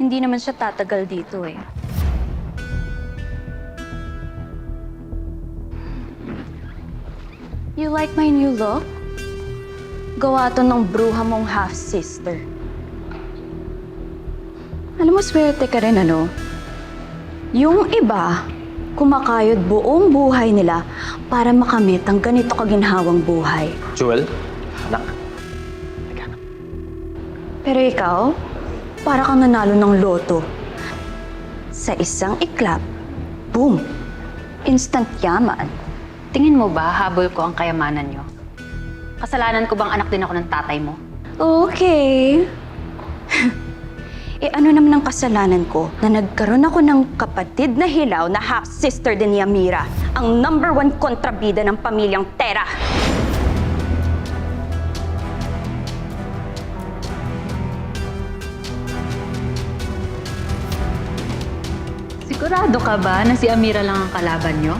Hindi naman siya tatagal dito eh. You like my new look? Gawa to ng bruha mong half-sister. Alam mo, swerte ka rin, ano? Yung iba, kumakayod buong buhay nila para makamit ang ganito kaginhawang buhay. Jewel, anak. Pero ikaw, para kang nanalo ng loto. Sa isang iklap, boom! Instant yaman. Tingin mo ba habol ko ang kayamanan nyo? Kasalanan ko bang anak din ako ng tatay mo? Okay. e ano naman ang kasalanan ko na nagkaroon ako ng kapatid na hilaw na half-sister din ni Amira, ang number one kontrabida ng pamilyang Tera. Sigurado ka ba na si Amira lang ang kalaban nyo?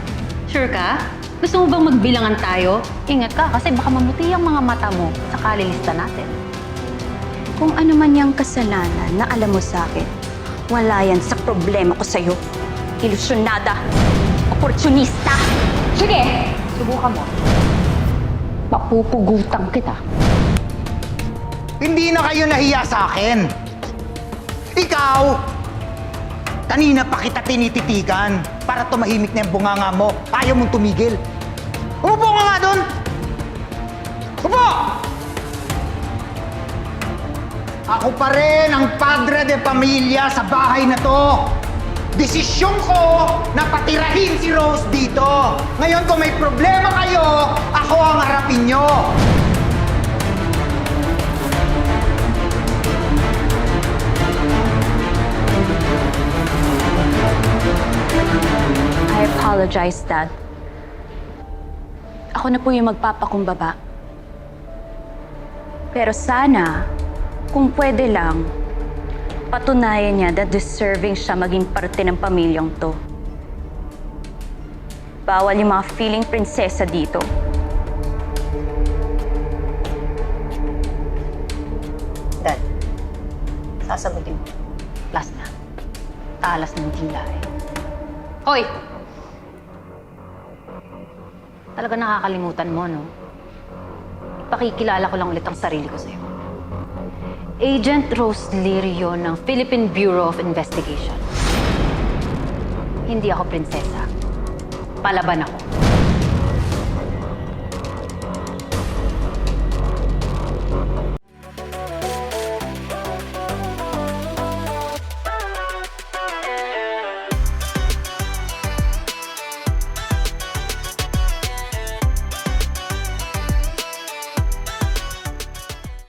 Sure ka? Gusto mo bang magbilangan tayo? Ingat ka kasi baka mamuti ang mga mata mo sa kalilista natin. Kung ano man yung kasalanan na alam mo sa akin, wala yan sa problema ko sa'yo. Ilusyonada! Oportunista! Sige! Subukan mo. Papupugutan kita. Hindi na kayo nahiya sa akin. Ikaw, kanina pa kita tinititigan para tumahimik na yung bunganga mo. Ayaw mong tumigil. Umupo ka nga doon! Upo! Ako pa rin ang padre de pamilya sa bahay na to. Desisyon ko na patirahin si Rose dito. Ngayon kung may problema kayo, ako ang harapin apologize, Dad. Ako na po yung magpapakumbaba. Pero sana, kung pwede lang, patunayan niya na deserving siya maging parte ng pamilyang to. Bawal yung mga feeling prinsesa dito. Dad, sasagutin mo. Last na. Talas ng dila eh. Hoy! Talaga nakakalimutan mo, no? Ipakikilala ko lang ulit ang sarili ko sa'yo. Agent Rose Lirio ng Philippine Bureau of Investigation. Hindi ako prinsesa. Palaban ako.